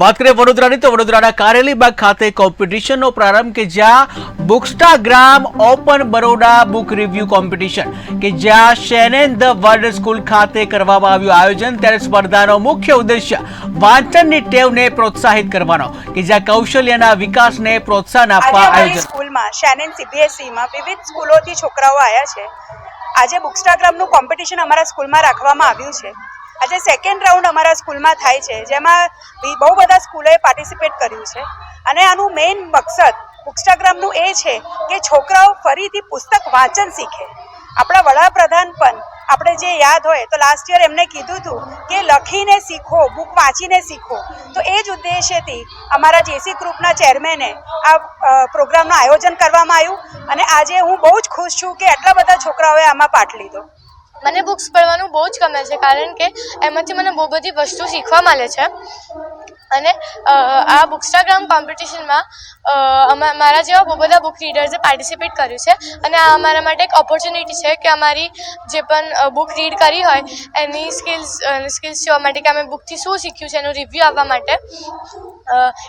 વાત કરીએ વડોદરાની તો વડોદરાના કારેલીબાગ ખાતે કોમ્પિટિશનનો પ્રારંભ કે જ્યાં Bookstagram open Baroda book review competition કે જ્યાં શેનેન ધ વર્લ્ડ સ્કૂલ ખાતે કરવામાં આવ્યું આયોજન. ત્યારે સ્પર્ધાનો મુખ્ય ઉદ્દેશ્ય વાંચનની ટેવને પ્રોત્સાહિત કરવાનો કે જ્યાં કૌશલ્યના વિકાસને પ્રોત્સાહન આપવા આયોજન. સ્કૂલમાં શેનેન સીબીએસઈમાં વિવિધ સ્કૂલોથી છોકરાઓ આવ્યા છે. આજે બુકસ્ટાગ્રામનું કોમ્પિટિશન અમારા સ્કૂલમાં રાખવામાં આવ્યું છે. આજે સેકન્ડ રાઉન્ડ અમારા સ્કૂલમાં થાય છે, જેમાં બહુ બધા સ્કૂલોએ પાર્ટિસિપેટ કર્યું છે. અને આનું મેઇન મકસદ બુકસ્ટાગ્રામનું એ છે કે છોકરાઓ ફરીથી પુસ્તક વાંચન શીખે. આપણા વડાપ્રધાન પણ આપણે જે યાદ હોય તો લાસ્ટ યર એમને કીધું હતું કે લખીને શીખો બુક વાંચીને શીખો. તો એ જ ઉદ્દેશ્યથી અમારા જેસી ગ્રુપના ચેરમેને આ પ્રોગ્રામનું આયોજન કરવામાં આવ્યું. અને આજે હું બહુ જ ખુશ છું કે આટલા બધા છોકરાઓએ આમાં પાઠ લીધો. મને બુક્સ પડવાનું બહુ જ ગમે છે કારણ કે એમાંથી મને બહુ બધી વસ્તુ શીખવા મળે છે. અને આ બુકસ્ટાગ્રામ કોમ્પિટિશનમાં મારા જેવા બહુ બધા બુક રીડર્સે પાર્ટિસિપેટ કર્યું છે. અને આ અમારા માટે એક ઓપોર્ચ્યુનિટી છે કે અમારી જે પણ બુક રીડ કરી હોય, એની સ્કિલ્સ સ્કિલ્સ જોવા માટે કે અમે બુકથી શું શીખ્યું છે એનું રિવ્યૂ આપવા માટે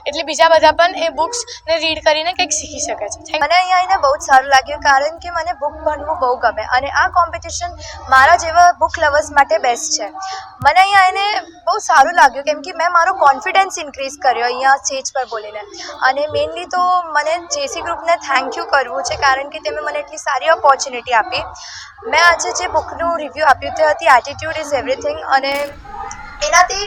એટલે બીજા બધા પણ એ બુક્સને રીડ કરીને કંઈક શીખી શકે છે. મને અહીંયા આવીને બહુ જ સારું લાગ્યું, કારણ કે મને બુક ભણવું બહુ ગમે. અને આ કોમ્પિટિશન મારા જેવા બુક લવર્સ માટે બેસ્ટ છે. મને અહીંયા આવીને બહુ સારું લાગ્યું કેમ કે મેં મારો કોન્ફિડન્સ ઇન્ક્રીઝ કર્યો અહીંયા સ્ટેજ પર બોલીને. અને મેઇનલી તો મને જેસી ગ્રુપને થેન્ક યુ કરવું છે કારણ કે તેમણે મને એટલી સારી ઓપોર્ચ્યુનિટી આપી. મેં આજે જે બુકનું રિવ્યૂ આપ્યું તે હતી એટીટ્યુડ ઇઝ એવરીથિંગ અને એનાથી